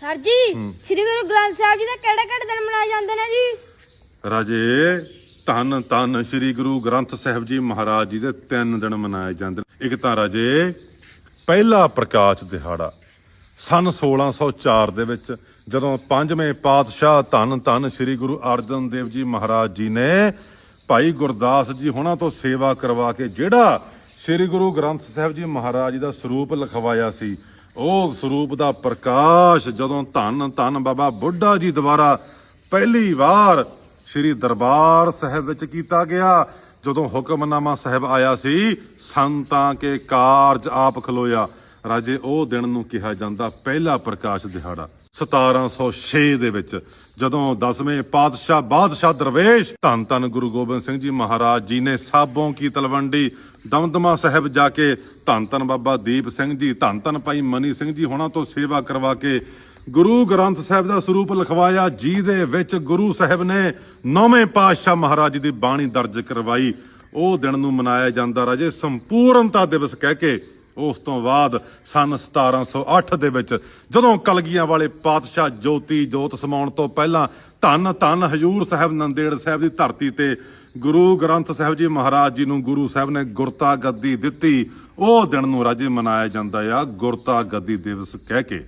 Sir ਜੀ ਸ੍ਰੀ ਗੁਰੂ ਗ੍ਰੰਥ ਸਾਹਿਬ ਜੀ ਦਾ ਕਿਹੜੇ ਕਿਹੜੇ ਦਿਨ ਮਨਾਏ ਜਾਂਦੇ ਨੇ ਜੀ? ਰਾਜੇ ਧੰਨ ਧੰਨ ਸ੍ਰੀ ਗੁਰੂ ਗ੍ਰੰਥ ਸਾਹਿਬ ਜੀ ਮਹਾਰਾਜ ਜੀ ਦੇ ਤਿੰਨ ਦਿਨ ਮਨਾਏ ਜਾਂਦੇ ਨੇ। ਇੱਕ ਤਾਂ ਰਾਜੇ ਪਹਿਲਾ ਪ੍ਰਕਾਸ਼ ਦਿਹਾੜਾ। ਸਨ 1604 ਦੇ ਵਿੱਚ ਜਦੋਂ ਪੰਜਵੇਂ ਪਾਤਸ਼ਾਹ ਧੰਨ ਧੰਨ ਸ੍ਰੀ ਗੁਰੂ ਅਰਜਨ ਦੇਵ ਜੀ ਮਹਾਰਾਜ ਜੀ ਨੇ ਭਾਈ ਗੁਰਦਾਸ ਜੀ ਹੁਣਾਂ ਤੋਂ ਸੇਵਾ ਕਰਵਾ ਕੇ ਜਿਹੜਾ ਸ੍ਰੀ ਗੁਰੂ ਗ੍ਰੰਥ ਸਾਹਿਬ ਜੀ ਮਹਾਰਾਜ ਜੀ ਦਾ ਸਰੂਪ ਲਿਖਵਾਇਆ ਸੀ ਉਹ ਸਰੂਪ ਦਾ ਪ੍ਰਕਾਸ਼ ਜਦੋਂ ਧੰਨ ਧੰਨ ਬਾਬਾ ਬੁੱਢਾ ਜੀ ਦੁਆਰਾ ਪਹਿਲੀ ਵਾਰ ਸ੍ਰੀ ਦਰਬਾਰ ਸਾਹਿਬ ਵਿੱਚ ਕੀਤਾ ਗਿਆ, ਜਦੋਂ ਹੁਕਮਨਾਮਾ ਸਾਹਿਬ ਆਇਆ ਸੀ, ਸੰਤਾਂ ਕੇ ਕਾਰਜ ਆਪ ਖਲੋਇਆ। ਰਾਜੇ, ਉਹ ਦਿਨ ਨੂੰ ਕਿਹਾ ਜਾਂਦਾ ਪਹਿਲਾ ਪ੍ਰਕਾਸ਼ ਦਿਹਾੜਾ। 1706 ਦੇ ਵਿੱਚ, ਜਦੋਂ 10ਵੇਂ ਪਾਤਸ਼ਾਹ ਬਾਦਸ਼ਾਹ ਦਰਵੇਸ਼ ਧੰਨ ਧੰਨ ਗੁਰੂ ਗੋਬਿੰਦ ਸਿੰਘ ਜੀ ਮਹਾਰਾਜ ਜੀ ਨੇ ਸਾਬੋਂ ਕੀ ਤਲਵੰਡੀ, ਦਮਦਮਾ ਸਾਹਿਬ ਜਾ ਕੇ ਧੰਨ ਧੰਨ ਬਾਬਾ ਦੀਪ ਸਿੰਘ ਜੀ, ਧੰਨ ਧੰਨ ਭਾਈ ਮਨੀ ਸਿੰਘ ਜੀ ਹੋਣਾ ਤੋਂ ਸੇਵਾ ਕਰਵਾ ਕੇ ਗੁਰੂ ਗ੍ਰੰਥ ਸਾਹਿਬ ਦਾ ਸਰੂਪ ਲਿਖਵਾਇਆ ਜੀ ਦੇ ਵਿੱਚ ਗੁਰੂ ਸਾਹਿਬ ਨੇ ਨੌਵੇਂ ਪਾਤਸ਼ਾਹ ਮਹਾਰਾਜ ਜੀ ਦੀ ਬਾਣੀ ਦਰਜ ਕਰਵਾਈ। ਉਹ ਦਿਨ ਨੂੰ ਮਨਾਇਆ ਜਾਂਦਾ ਰਾਜੇ, ਸੰਪੂਰਨਤਾ ਦਿਵਸ ਕਹਿ ਕੇ ਉਸ ਤੋਂ ਬਾਅਦ ਸਨ 1708 ਦੇ ਵਿੱਚ, ਜਦੋਂ ਕਲਗੀਆਂ ਵਾਲੇ ਪਾਤਸ਼ਾਹ ਜੋਤੀ ਜੋਤ ਸਮਾਉਣ ਤੋਂ ਪਹਿਲਾਂ ਧੰਨ ਧੰਨ ਹਜੂਰ ਸਾਹਿਬ ਨੰਦੇੜ ਸਾਹਿਬ ਦੀ ਧਰਤੀ ਤੇ ਗੁਰੂ ਗ੍ਰੰਥ ਸਾਹਿਬ ਜੀ ਮਹਾਰਾਜ ਜੀ ਨੂੰ ਗੁਰੂ ਸਾਹਿਬ ਨੇ ਗੁਰਤਾ ਗੱਦੀ ਦਿੱਤੀ, ਉਹ ਦਿਨ ਨੂੰ ਰਾਜੇ ਮਨਾਇਆ ਜਾਂਦਾ ਆ, ਗੁਰਤਾ ਗੱਦੀ ਦਿਵਸ ਕਹਿ ਕੇ।